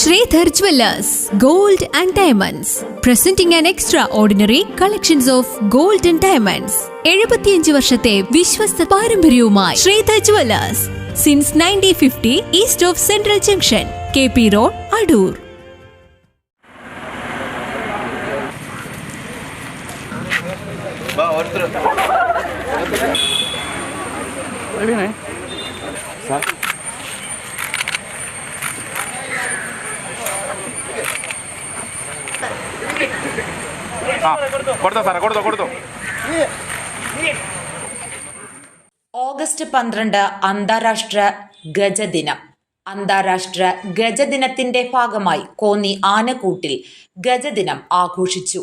Sridhar Jewelers, Gold and Diamonds, presenting an extraordinary collections of gold and diamonds. എഴുപത്തിയഞ്ച് വർഷത്തെ വിശ്വസ്ത പാരമ്പര്യവുമായി Sreedhar jewellers since nineteen fifty east of central junction K P road Adoor കൊടുത്തോ സാറേ കൊടുത്തോ കൊടുത്തോ. August പന്ത്രണ്ട് അന്താരാഷ്ട്ര ഗജദിനം. അന്താരാഷ്ട്ര ഗജദിനത്തിന്റെ ഭാഗമായി കോന്നി ആനക്കൂട്ടിൽ ഗജദിനം ആഘോഷിച്ചു.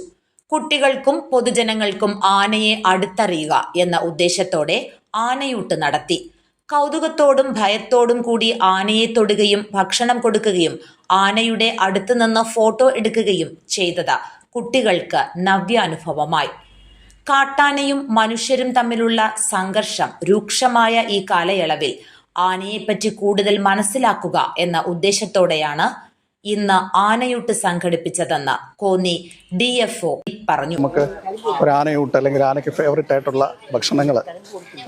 കുട്ടികൾക്കും പൊതുജനങ്ങൾക്കും ആനയെ അടുത്തറിയുക എന്ന ഉദ്ദേശത്തോടെ ആനയൂട്ട് നടത്തി. കൗതുകത്തോടും ഭയത്തോടും കൂടി ആനയെ തൊടുകയും ഭക്ഷണം കൊടുക്കുകയും ആനയുടെ അടുത്ത് നിന്ന് ഫോട്ടോ എടുക്കുകയും ചെയ്തത് കുട്ടികൾക്ക് നവ്യാനുഭവമായി. കാട്ടാനയും മനുഷ്യരും തമ്മിലുള്ള സംഘർഷം രൂക്ഷമായ ഈ കാലയളവിൽ ആനയെപ്പറ്റി കൂടുതൽ മനസ്സിലാക്കുക എന്ന ഉദ്ദേശത്തോടെയാണ് ഇന്ന് ആനയൂട്ട് സംഘടിപ്പിച്ചതെന്ന് കോന്നി ഡി എഫ് ഒ പറഞ്ഞു. നമുക്ക് ഒരു ആനയൂട്ട് അല്ലെങ്കിൽ ആനയ്ക്ക് ഫേവറേറ്റ് ആയിട്ടുള്ള ഭക്ഷണങ്ങൾ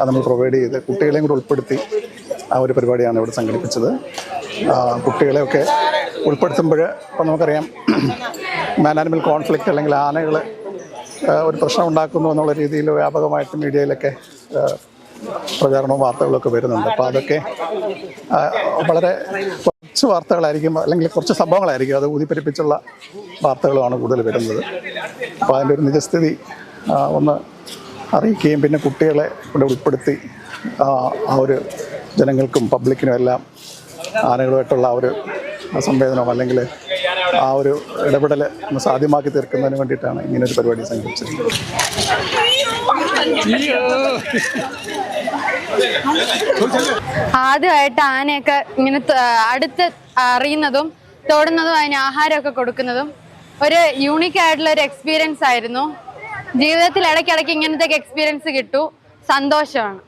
നമ്മൾ പ്രൊവൈഡ് ചെയ്ത് കുട്ടികളെയും കൂടെ ഉൾപ്പെടുത്തി ആ ഒരു പരിപാടിയാണ് ഇവിടെ സംഘടിപ്പിച്ചത്. കുട്ടികളെയൊക്കെ ഉൾപ്പെടുത്തുമ്പോൾ ഇപ്പം നമുക്കറിയാം മാൻ ആനിമൽ കോൺഫ്ലിക്റ്റ് അല്ലെങ്കിൽ ആനകൾ ഒരു പ്രശ്നം ഉണ്ടാക്കുന്നു എന്നുള്ള രീതിയിൽ വ്യാപകമായിട്ട് മീഡിയയിലൊക്കെ പ്രചാരണവും വാർത്തകളൊക്കെ വരുന്നുണ്ട്. അപ്പോൾ അതൊക്കെ വളരെ കുറച്ച് വാർത്തകളായിരിക്കും അല്ലെങ്കിൽ കുറച്ച് സംഭവങ്ങളായിരിക്കും അത് ഊതിപ്പെരിപ്പിച്ചുള്ള വാർത്തകളുമാണ് കൂടുതൽ വരുന്നത്. അപ്പോൾ അതിന്റെ ഒരു നിജസ്ഥിതി ഒന്ന് അറിയിക്കുകയും പിന്നെ കുട്ടികളെ ഇവിടെ ഉൾപ്പെടുത്തി ആ, ഒരു ജനങ്ങൾക്കും പബ്ലിക്കിനും എല്ലാം ആനകളുമായിട്ടുള്ള ആ ഒരു സംവേദനം അല്ലെങ്കിൽ ആ ഒരു ഇടപെടൽ സാധ്യമാക്കി തീർക്കുന്നതിന് വേണ്ടിയിട്ടാണ് ഇങ്ങനെ ഒരു പരിപാടി സംഘടിപ്പിച്ചത്. ആദ്യമായിട്ട് ആനയൊക്കെ ഇങ്ങനെ അടുത്ത് അറിയുന്നതും തൊടുന്നതും അതിന് ആഹാരമൊക്കെ കൊടുക്കുന്നതും ഒരു യൂണിക് ആയിട്ടുള്ള ഒരു എക്സ്പീരിയൻസ് ആയിരുന്നു. ജീവിതത്തിൽ ഇടയ്ക്കിടയ്ക്ക് ഇങ്ങനത്തെ എക്സ്പീരിയൻസ് കിട്ടു. സന്തോഷമാണ്.